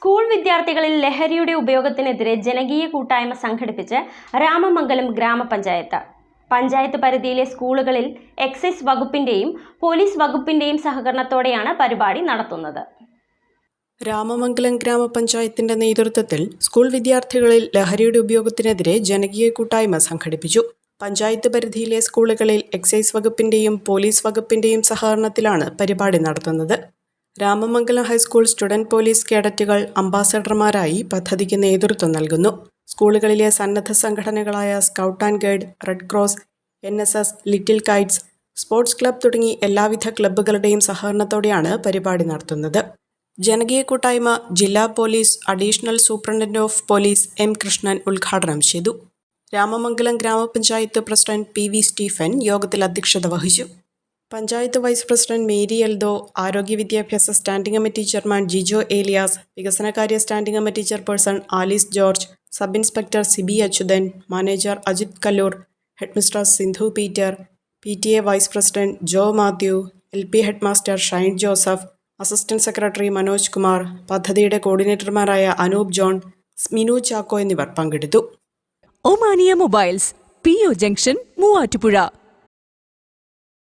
School വിദ്യാർത്ഥികളിൽ ലഹരിയുടെ ഉപയോഗത്തിനെതിരെ ജനകീയ കൂട്ടായ്മ സംഘടിപ്പിച്ച് രാമമംഗലം ഗ്രാമപഞ്ചായത്ത്. പഞ്ചായത്ത് പരിധിയിലെ സ്കൂളുകളിൽ എക്സൈസ് വകുപ്പിന്റെയും പോലീസ് വകുപ്പിന്റെയും സഹകരണത്തോടെയാണ് പരിപാടി നടത്തുന്നത്. രാമമംഗലം ഗ്രാമപഞ്ചായത്തിന്റെ നേതൃത്വത്തിൽ സ്കൂൾ വിദ്യാർത്ഥികളിൽ ലഹരിയുടെ ഉപയോഗത്തിനെതിരെ ജനകീയ കൂട്ടായ്മ സംഘടിപ്പിച്ചു. പഞ്ചായത്ത് പരിധിയിലെ സ്കൂളുകളിൽ എക്സൈസ് വകുപ്പിന്റെയും പോലീസ് വകുപ്പിന്റെയും സഹകരണത്തിലാണ് പരിപാടി നടത്തുന്നത്. Ramamangalam high school student police കേഡറ്റുകൾ അംബാസഡർമാരായി പദ്ധതിക്ക് നേതൃത്വം നൽകുന്നു. സ്കൂളുകളിലെ സന്നദ്ധ സംഘടനകളായ scout and guide red cross N S S little kites sports club തുടങ്ങി എല്ലാവിധ ക്ലബ്ബുകളുടെയും സഹകരണത്തോടെയാണ് പരിപാടി നടത്തുന്നത്. ജനകീയ കൂട്ടായ്മ ജില്ലാ police additional superintendent of police M Krishnan ഉദ്ഘാടനം ചെയ്തു. രാമമംഗലം ഗ്രാമപഞ്ചായത്ത് പ്രസിഡന്റ് പി വി സ്റ്റീഫൻ യോഗത്തിൽ അധ്യക്ഷത വഹിച്ചു. Panchayat vice president Mary Eldho ആരോഗ്യ വിദ്യാഭ്യാസ standing committee chairman Jijo Elias വികസനകാര്യ standing committee chairperson Alice George sub inspector Sibi Achuthan manager Ajith Kallur headmistress Sindhu Peter P T A vice president Jo Mathew L P headmaster Shine Joseph assistant secretary Manoj Kumar പദ്ധതിയുടെ കോർഡിനേറ്റർമാരായ Anoop John Sminu Chacko എന്നിവർ പങ്കെടുത്തു. Omania mobiles P O junction Muvattupuzha.